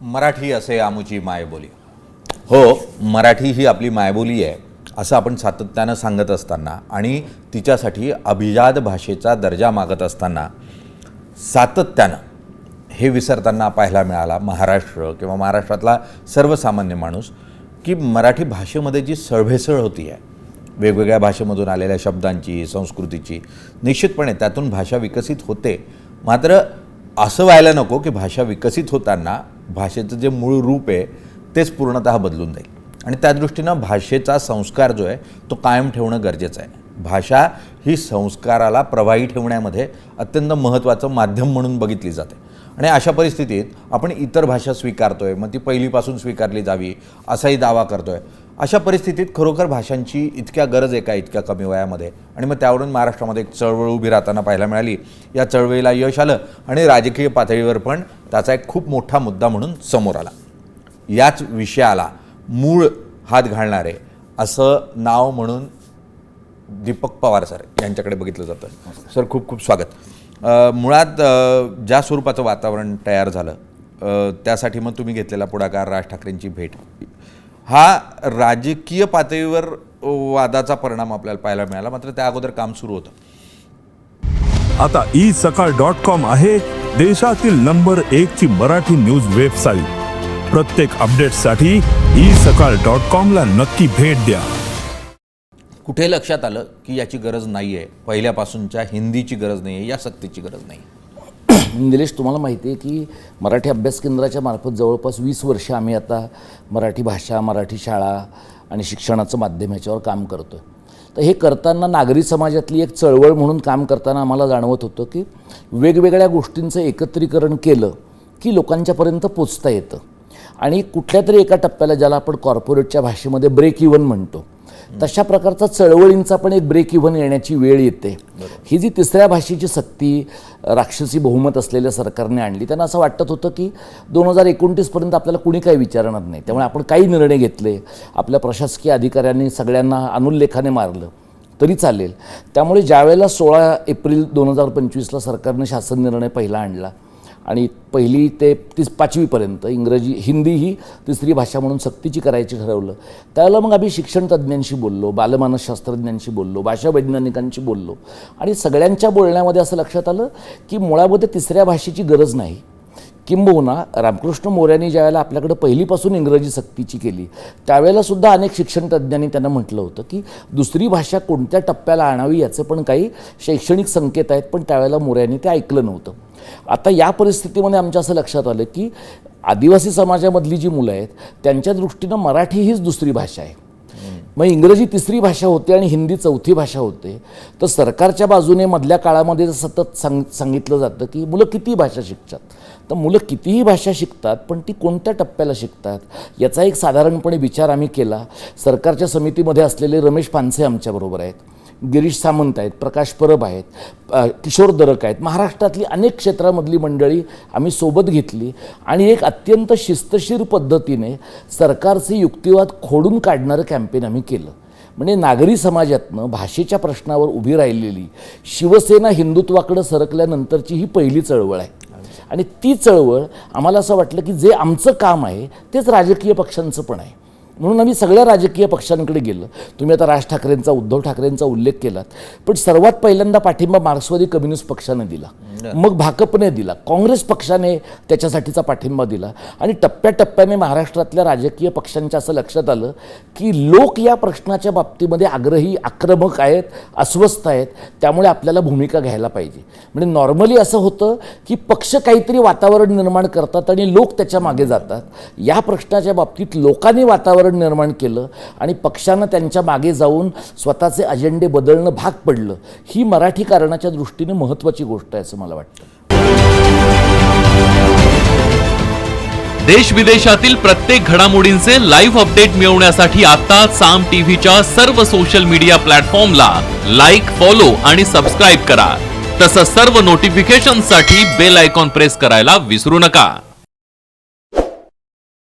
मराठी असे आमुची मायबोली. हो. मराठी ही आपली मायबोली आहे असं आपण सातत्यानं सांगत असताना आणि तिच्यासाठी अभिजात भाषेचा दर्जा मागत असताना सातत्यानं हे विसरताना पाहायला मिळाला महाराष्ट्र किंवा महाराष्ट्रातला सर्वसामान्य माणूस की मराठी भाषेमध्ये जी सळभेसळ होती आहे वेगवेगळ्या भाषेमधून आलेल्या शब्दांची संस्कृतीची निश्चितपणे त्यातून भाषा विकसित होते. मात्र असं व्हायला नको की भाषा विकसित होताना भाषेचं जे मूळ रूप आहे तेच पूर्णतः बदलून जाईल. आणि त्या दृष्टीनं भाषेचा संस्कार जो आहे तो कायम ठेवणं गरजेचं आहे. भाषा ही संस्काराला प्रवाही ठेवण्यामध्ये अत्यंत महत्त्वाचं माध्यम म्हणून बघितली जाते. आणि अशा परिस्थितीत आपण इतर भाषा स्वीकारतोय मग ती पहिलीपासून स्वीकारली जावी असाही दावा करतोय. अशा परिस्थितीत खरोखर भाषांची इतक्या गरज आहे का इतक्या कमी वयामध्ये? आणि मग त्यावरून महाराष्ट्रामध्ये एक चळवळ उभी राहताना पाहायला मिळाली. या चळवळीला यश आलं आणि राजकीय पातळीवर पण त्याचा एक खूप मोठा मुद्दा म्हणून समोर आला. याच विषयाला मूळ हात घालणारे असं नाव म्हणून दीपक पवार सर यांच्याकडे बघितलं जातं. सर खूप खूप स्वागत. मुळात ज्या स्वरूपाचं वातावरण तयार झालं त्यासाठी मग तुम्ही घेतलेला पुढाकार राज ठाकरेंची भेट. हा राजकीय पातळीवर वादाचा परिणाम आपल्याला पाहायला मिळाला. मात्र त्या अगोदर काम सुरू होतं. आता ई सकाळ डॉट कॉम आहे देशातील नंबर एक ची मराठी न्यूज वेबसाईट. प्रत्येक अपडेटसाठी ई सकाळ डॉट कॉम ला नक्की भेट द्या. कुठे लक्षात आलं की याची गरज नाही आहे पहिल्यापासूनच्या हिंदीची गरज नाही आहे या सक्तीची गरज नाही निलेश तुम्हाला माहिती आहे की मराठी अभ्यास केंद्राच्या मार्फत जवळपास वीस वर्ष आम्ही आता मराठी भाषा मराठी शाळा आणि शिक्षणाचं माध्यम ह्याच्यावर काम करतो तर हे करताना नागरी समाजातली एक चळवळ म्हणून काम करताना आम्हाला जाणवत होतं की वेगवेगळ्या गोष्टींचं एकत्रीकरण केलं की लोकांच्यापर्यंत पोचता येतं. आणि कुठल्या तरी एका टप्प्याला ज्याला आपण कॉर्पोरेटच्या भाषेमध्ये ब्रेक इव्हन म्हणतो. तशा प्रकारचा चळवळींचा पण एक ब्रेक इव्हन येण्याची वेळ येते. ही जी तिसऱ्या भाषेची सक्ती राक्षसी बहुमत असलेल्या सरकारने आणली त्यांना असं वाटत होतं की दोन हजार एकोणतीसपर्यंत आपल्याला कुणी काही विचारणार नाही. त्यामुळे आपण काही निर्णय घेतले आपल्या प्रशासकीय अधिकाऱ्यांनी सगळ्यांना अनुल्लेखाने मारलं तरी चालेल. त्यामुळे ज्यावेळेला सोळा एप्रिल दोन हजार पंचवीसला सरकारनं शासन निर्णय पहिला आणला आणि पहिली ते तीस पाचवीपर्यंत इंग्रजी हिंदी ही तिसरी भाषा म्हणून सक्तीची करायची ठरवलं. त्याला मग आम्ही शिक्षण तज्ज्ञांशी बोललो बालमानसशास्त्रज्ञांशी बोललो भाषा वैज्ञानिकांशी बोललो. आणि सगळ्यांच्या बोलण्यामध्ये असं लक्षात आलं की मुळामध्ये तिसऱ्या भाषेची गरज नाही. किंबहुना रामकृष्ण मोऱ्यांनी ज्यावेळेला आपल्याकडं पहिलीपासून इंग्रजी सक्तीची केली त्यावेळेलासुद्धा अनेक शिक्षण तज्ज्ञांनी त्यांना म्हटलं होतं की दुसरी भाषा कोणत्या टप्प्याला आणावी याचे पण काही शैक्षणिक संकेत आहेत पण त्यावेळेला मोऱ्यांनी ते ऐकलं नव्हतं. आता या परिस्थितीमध्ये आमच्या असं लक्षात आलं की आदिवासी समाजामधली जी मुलं आहेत त्यांच्या दृष्टीनं मराठी हीच दुसरी भाषा आहे. मग इंग्रजी तिसरी भाषा होते आणि हिंदी चौथी भाषा होते. तर सरकारच्या बाजूने मधल्या काळामध्ये सतत सांग सांगितलं जातं की मुलं किती भाषा शिकतात. तर मुलं कितीही भाषा शिकतात पण ती कोणत्या टप्प्याला शिकतात? याचा एक साधारणपणे विचार आम्ही केला. सरकारच्या समितीमध्ये असलेले रमेश पानसे आमच्याबरोबर आहेत. गिरीश सामंत आहेत प्रकाश परब आहेत किशोर दरक आहेत. महाराष्ट्रातली अनेक क्षेत्रामधली मंडळी आम्ही सोबत घेतली आणि एक अत्यंत शिस्तशीर पद्धतीने सरकारचे युक्तिवाद खोडून काढणारं कॅम्पेन आम्ही केलं. म्हणजे नागरी समाजातनं भाषेच्या प्रश्नावर उभी राहिलेली शिवसेना हिंदुत्वाकडं सरकल्यानंतरची ही पहिली चळवळ आहे. आणि ती चळवळ आम्हाला असं वाटलं की जे आमचं काम आहे तेच राजकीय पक्षांचं पण आहे. म्हणून आम्ही सगळ्या राजकीय पक्षांकडे गेलो. तुम्ही आता राज ठाकरेंचा उद्धव ठाकरेंचा उल्लेख केलात. पण सर्वात पहिल्यांदा पाठिंबा मार्क्सवादी कम्युनिस्ट पक्षाने दिला. मग भाकपने दिला. काँग्रेस पक्षाने त्याच्यासाठीचा पाठिंबा दिला. आणि टप्प्याटप्प्याने महाराष्ट्रातल्या राजकीय पक्षांच्या असं लक्षात आलं की लोक या प्रश्नाच्या बाबतीमध्ये आग्रही आक्रमक आहेत अस्वस्थ आहेत. त्यामुळे आपल्याला भूमिका घ्यायला पाहिजे. म्हणजे नॉर्मली असं होतं की पक्ष काहीतरी वातावरण निर्माण करतात आणि लोक त्याच्यामागे जातात. या प्रश्नाच्या बाबतीत लोकांनी वातावरण निर्माण केलं आणि पक्षानं त्यांच्या मागे जाऊन स्वतःचे अजेंडे बदलणं भाग पडलं. ही मराठी कारणाच्या दृष्टीने महत्त्वाची गोष्ट आहे असं मला वाटतं. देश विदेशातील प्रत्येक घडामोडींचे लाईव्ह अपडेट मिळवण्यासाठी आता साम टीव्हीच्या सर्व सोशल मीडिया प्लॅटफॉर्मला लाईक फॉलो आणि सबस्क्राईब करा. तसंच सर्व नोटिफिकेशनसाठी बेल आयकॉन प्रेस करायला विसरू नका.